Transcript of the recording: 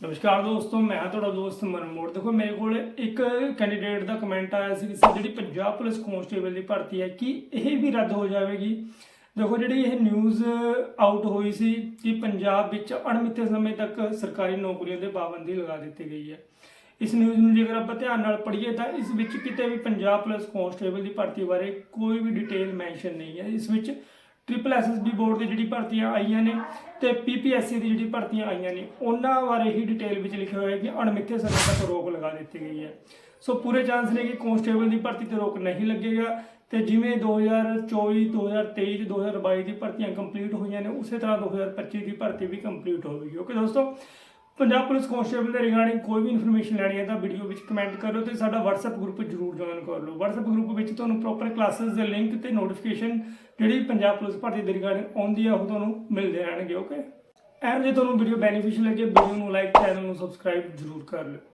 ਨਮਸਕਾਰ ਦੋਸਤੋ, ਮੈਂ ਤੁਹਾਡਾ ਦੋਸਤ ਮਨਮੋੜ ਦੇਖੋ, ਮੇਰੇ ਕੋਲ ਇੱਕ ਕੈਂਡੀਡੇਟ ਦਾ ਕਮੈਂਟ ਆਇਆ ਸੀ ਕਿ ਜਿਹੜੀ ਪੰਜਾਬ ਪੁਲਿਸ ਕਾਂਸਟੇਬਲ ਦੀ ਭਰਤੀ ਹੈ, ਕਿ ਇਹ ਵੀ ਰੱਦ ਹੋ ਜਾਵੇਗੀ? ਦੇਖੋ, ਜਿਹੜੀ ਇਹ ਨਿਊਜ਼ ਆਊਟ ਹੋਈ ਸੀ ਕਿ ਪੰਜਾਬ ਵਿੱਚ ਅਣਮਿੱਥੇ ਸਮੇਂ ਤੱਕ ਸਰਕਾਰੀ ਨੌਕਰੀਆਂ ਤੇ ਪਾਬੰਦੀ ਲਗਾ ਦਿੱਤੀ ਗਈ ਹੈ। ਇਸ ਨਿਊਜ਼ ਨੂੰ ਜੇਕਰ ਆਪਾਂ ਧਿਆਨ ਨਾਲ ਪੜ੍ਹੀਏ ਤਾਂ ਇਸ ਵਿੱਚ ਕਿਤੇ ਵੀ ਪੰਜਾਬ ਪੁਲਿਸ ਕਾਂਸਟੇਬਲ ਦੀ ਭਰਤੀ ਬਾਰੇ ਕੋਈ ਵੀ ਡਿਟੇਲ ਮੈਂਸ਼ਨ ਨਹੀਂ ਹੈ। ਇਸ ਵਿੱਚ ਟ੍ਰਿਪਲ ਐਸਐਸਬੀ ਬੋਰਡ ਦੀ ਜਿਹੜੀ ਭਰਤੀਆਂ ਆਈਆਂ ਨੇ ਤੇ ਪੀਪੀਐਸਸੀ ਦੀ ਜਿਹੜੀ ਭਰਤੀਆਂ ਆਈਆਂ ਨੇ, ਉਹਨਾਂ ਬਾਰੇ ਹੀ ਡਿਟੇਲ ਵਿੱਚ ਲਿਖਿਆ ਹੋਇਆ ਹੈ ਕਿ ਅਣਮਿੱਥੇ ਸਮੇਂ ਤੱਕ ਰੋਕ ਲਗਾ ਦਿੱਤੀ ਗਈ ਹੈ। ਸੋ ਪੂਰੇ ਚਾਂਸ ਨੇ ਕਿ ਕਾਂਸਟੇਬਲ ਦੀ ਭਰਤੀ ਤੇ ਰੋਕ ਨਹੀਂ ਲੱਗੇਗਾ ਤੇ ਜਿਵੇਂ 2024 2023 ਤੇ 2022 ਦੀ ਭਰਤੀਆਂ ਕੰਪਲੀਟ ਹੋਈਆਂ ਨੇ, ਉਸੇ ਤਰ੍ਹਾਂ 2025 ਦੀ ਭਰਤੀ ਵੀ ਕੰਪਲੀਟ ਹੋਵੇਗੀ ਓਕੇ ਦੋਸਤੋ ਪੰਜਾਬ ਪੁਲਿਸ ਕਾਂਸਟੇਬਲ ਦੇ ਰਿਗਾਰਡਿੰਗ ਕੋਈ ਵੀ ਇਨਫੋਰਮੇਸ਼ਨ ਲੈਣੀ ਹੈ ਤਾਂ ਵੀਡੀਓ ਵਿੱਚ ਕਮੈਂਟ ਕਰੋ ਤੇ ਸਾਡਾ WhatsApp ਗਰੁੱਪ ਜਰੂਰ ਜੁਆਇਨ ਕਰ ਲਓ। WhatsApp ਗਰੁੱਪ ਵਿੱਚ ਤੁਹਾਨੂੰ ਪ੍ਰੋਪਰ ਕਲਾਸਿਸ ਦੇ ਲਿੰਕ ਤੇ ਨੋਟੀਫਿਕੇਸ਼ਨ ਜਿਹੜੀ ਪੰਜਾਬ ਪੁਲਿਸ ਭਰਤੀ ਦੇ ਰਿਗਾਰਡਿੰਗ ਆਉਂਦੀ ਆ, ਉਹ ਤੁਹਾਨੂੰ ਮਿਲਦੇ ਰਹਿਣਗੇ ਓਕੇ ਐਂਡ ਜੇ ਤੁਹਾਨੂੰ ਵੀਡੀਓ ਬੈਨੀਫੀਸ਼ੀਅਲ ਲੱਗੇ, ਵੀਡੀਓ ਨੂੰ ਲਾਈਕ ਚੈਨਲ ਨੂੰ ਸਬਸਕ੍ਰਾਈਬ ਜਰੂਰ ਕਰ ਲਓ।